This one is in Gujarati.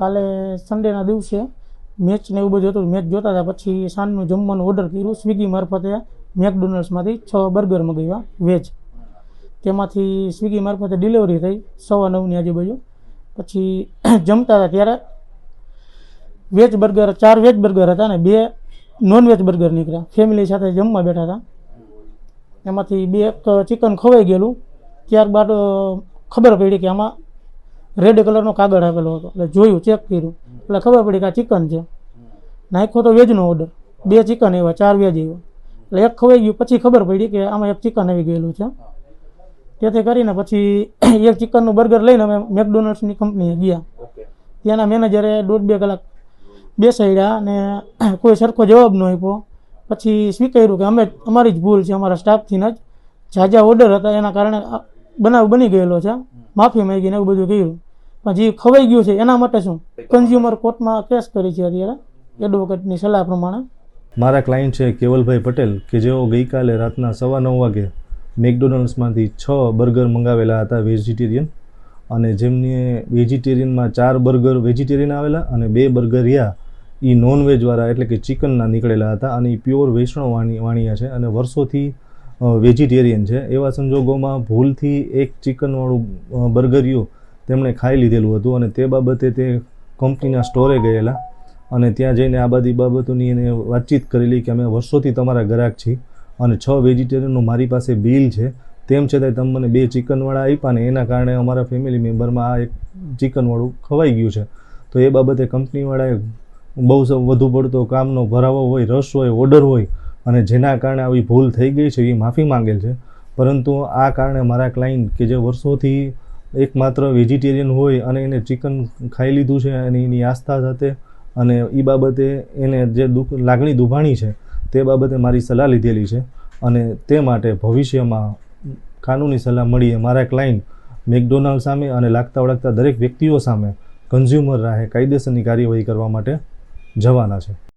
કાલે સન્ડેના દિવસે મેચ ને એવું બધું હતું. મેચ જોતા હતા. પછી સાંજનું જમવાનું ઓર્ડર કર્યું. સ્વિગી મારફતે મેકડોનલ્ડ્સમાંથી છ બર્ગર મગાવ્યા વેજ તેમાંથી સ્વિગી મારફતે ડિલિવરી થઈ સવા નવની આજુબાજુ. પછી જમતા હતા ત્યારે વેજ બર્ગર ચાર વેજ બર્ગર હતા ને બે નોન વેજ બર્ગર નીકળ્યા. ફેમિલી સાથે જમવા બેઠા હતા. એમાંથી બે એક ચિકન ખવાઈ ગયેલું. ત્યારબાદ ખબર પડી કે આમાં રેડ કલરનો કાગળ આપેલો હતો. એટલે જોયું ચેક કર્યું. એટલે ખબર પડી કે આ ચિકન છે. નાખ્યો તો વેજનો ઓર્ડર બે ચિકન એવા ચાર વેજ એવા. એટલે એક ખવાઈ ગયું પછી ખબર પડી કે આમાં એક ચિકન આવી ગયેલું છે. તેથી કરીને પછી એક ચિકનનું બર્ગર લઈને અમે મેકડોનલ્ડ્સની કંપનીએ ગયા. ત્યાંના મેનેજરે દોઢ બે કલાક બેસાડ્યા અને કોઈ સરખો જવાબ ન આપ્યો. પછી સ્વીકાર્યું કે અમે અમારી જ ભૂલ છે અમારા સ્ટાફથી જ. ઝાઝા ઓર્ડર હતા એના કારણે બનાવ બની ગયેલો છે. માફી માંગીને એવું બધું કર્યું. પણ જે ખવાઈ ગયું છે એના માટે શું? કન્ઝ્યુમર કોર્ટમાં કેસ કરી છે અત્યારે. એડવોકેટની સલાહ પ્રમાણે. મારા ક્લાયન્ટ છે કેવલભાઈ પટેલ, કે જેઓ ગઈકાલે રાતના સવા નવ વાગે મેકડોનલ્ડ્સમાંથી છ બર્ગર મંગાવેલા હતા વેજીટેરિયન અને જેમને વેજીટેરિયનમાં ચાર બર્ગર વેજીટેરિયન આવેલા અને બે બર્ગર રહ્યા એ નોનવેજવાળા એટલે કે ચિકનના નીકળેલા હતા અને એ પ્યોર વૈષ્ણવ વાણી વાણિયા છે અને વર્ષોથી વેજીટેરિયન છે. એવા સંજોગોમાં ભૂલથી એક ચિકનવાળું બર્ગરિયું તેમણે ખાઈ લીધેલું હતું અને તે બાબતે તે કંપનીના સ્ટોરે ગયેલા અને ત્યાં જઈને આ બધી બાબતોની એને વાતચીત કરેલી કે અમે વર્ષોથી તમારા ગ્રાહક છીએ અને છ વેજીટેરિયનનું મારી પાસે બિલ છે. તેમ છતાંય તમે મને બે ચિકનવાળા આપ્યા ને એના કારણે અમારા ફેમિલી મેમ્બરમાં આ એક ચિકનવાળું ખવાઈ ગયું છે. તો એ બાબતે કંપનીવાળાએ બહુ વધુ પડતો કામનો ભરાવો હોય, રસ હોય ઓર્ડર હોય અને જેના કારણે આવી ભૂલ થઈ ગઈ છે એ માફી માંગેલ છે. પરંતુ આ કારણે મારા ક્લાયન્ટ કે જે વર્ષોથી એકમાત્ર વેજીટેરિયન હોય અને એને ચિકન ખાઈ લીધું છે અને એની આસ્થા સાથે અને એ બાબતે એને જે દુઃખ, લાગણી દુભાણી છે તે બાબતે મારી સલાહ લીધેલી છે અને તે માટે ભવિષ્યમાં કાનૂની સલાહ મળીએ મારા ક્લાયન્ટ મેકડોનાલ્ડ સામે અને લાગતા વળગતા દરેક વ્યક્તિઓ સામે કન્ઝ્યુમર રાહે કાયદેસરની કાર્યવાહી કરવા માટે જવાના છે.